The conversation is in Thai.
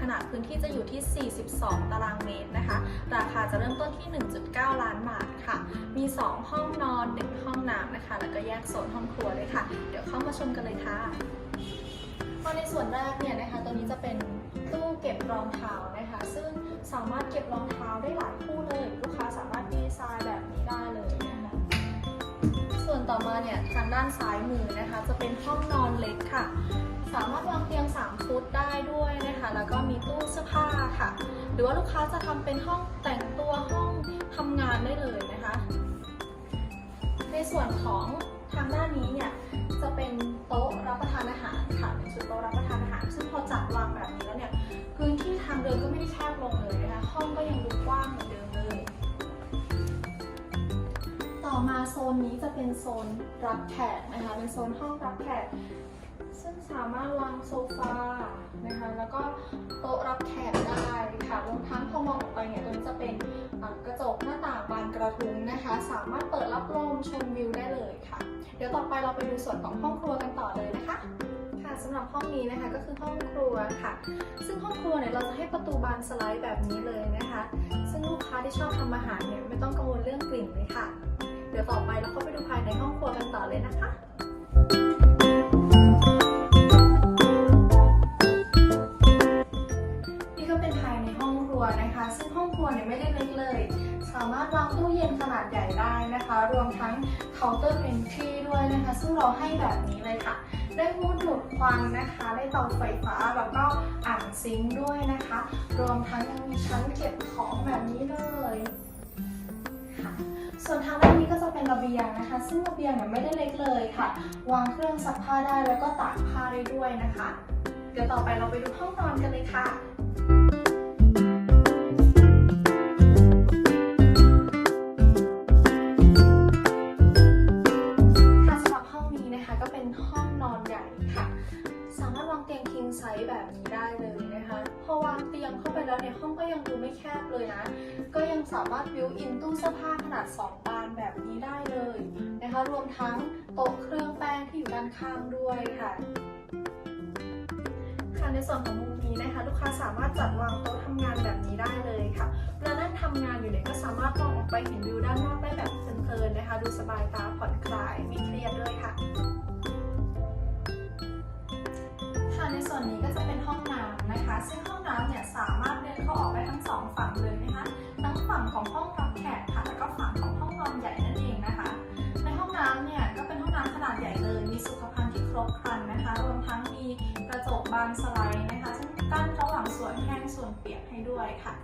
ขนาดพื้นที่จะอยู่ที่ 42 ตารางเมตรนะคะ ราคาจะเริ่มต้นที่ 1.9 ล้านบาทค่ะ มี 2 ห้องนอน 1 ห้องน้ำนะคะ แล้วก็แยกโซนห้องครัวเลยค่ะ เดี๋ยวเข้ามาชมกันเลยค่ะก็ในส่วนแรกเนี่ยนะคะ ตัวนี้จะเป็นตู้เก็บรองเท้านะคะ ซึ่งสามารถเก็บรองเท้าได้หลายคู่เลย ลูกค้าสามารถดีไซน์แบบนี้ได้เลยนะคะส่วนต่อมาเนี่ยทางด้านซ้ายมือนะคะ จะเป็นห้องนอนเล็กค่ะ ค่ะ หรือว่าลูกค้าจะทำเป็นห้องแต่งตัวห้องทำงานได้เลยนะคะ ในส่วนของทางด้านนี้เนี่ยจะเป็นโต๊ะรับประทานอาหารค่ะเป็นชุดโต๊ะรับประทานอาหาร ซึ่งพอจัดวางแบบนี้แล้วเนี่ยพื้นที่ทางเดินก็ไม่ได้แคบลงเลยนะคะห้องก็ยังดูกว้างเหมือนเดิมเลย ต่อมาโซนนี้จะเป็นโซนรับแขกนะคะเป็นโซนห้องรับแขกซึ่งสามารถวางโซฟานะคะแล้วก็โต๊ะรับแขก ได้ค่ะรวมทั้งพอมองออกไปเนี่ยตัวนี้จะเป็นกระจกหน้าต่างบานกระทุงนะคะ สามารถเปิดรับลมชมวิวได้เลยค่ะ เดี๋ยวต่อไปเราไปดูส่วนของห้องครัวกันต่อเลยนะคะค่ะสำหรับห้องนี้นะคะก็คือห้องครัวค่ะ ซึ่งห้องครัวเนี่ยเราจะให้ประตูบานสไลด์แบบนี้เลยนะคะ ซึ่งลูกค้าที่ชอบทำอาหารเนี่ยไม่ต้องกังวลเรื่องกลิ่นเลยค่ะ เดี๋ยวต่อไปเราเข้าไปดูภายในห้องครัวกันต่อเลยนะคะ วนะคะ ซึ่งห้องครัวเนี่ยไม่ได้เล็กเลย สามารถวางตู้เย็นขนาดใหญ่ได้นะคะ รวมทั้งเคาน์เตอร์เป็นทรีด้วยนะคะ ซึ่งเราให้แบบนี้เลยค่ะ ได้มูดดูดควันนะคะ ได้เตาไฟฟ้าแล้วก็อ่างซิงค์ด้วยนะคะ รวมทั้งยังมีชั้นเก็บของแบบนี้เลยค่ะส่วนทางด้านนี้ก็จะเป็นระเบียงนะคะ ซึ่งระเบียงเนี่ยไม่ได้เล็กเลยค่ะ วางเครื่องซักผ้าได้แล้วก็ตากผ้าได้ด้วยนะคะ เดี๋ยวต่อไปเราไปดูห้องนอนกันเลยค่ะามารถวางเตียง king size แบบนี้ได้เลยนะคะ พอวางเตียงเข้าไปแล้วเนี่ยห้องก็ยังดูไม่แคบเลยนะ ก็ยังสามารถบิวอินตู้เสื้อผ้าขนาด 2 บานแบบนี้ได้เลยนะคะ รวมทั้งโต๊ะเครื่องแป้งที่อยู่ด้านข้างด้วยค่ะค่ะในส่วนของมุมนี้นะคะ ลูกค้าสามารถจัดวางโต๊ะทำงานแบบนี้ได้เลยค่ะเวลานั่งทำงานอยู่เนี่ยก็สามารถมองออกไปเห็นวิวด้านนอกได้แบบเพลินๆนะคะ ดูสบายตาผ่อน บางสไลด์นะคะซึ่งกั้นระหว่างส่วนแห้งส่วนเปียกให้ด้วยค่ะ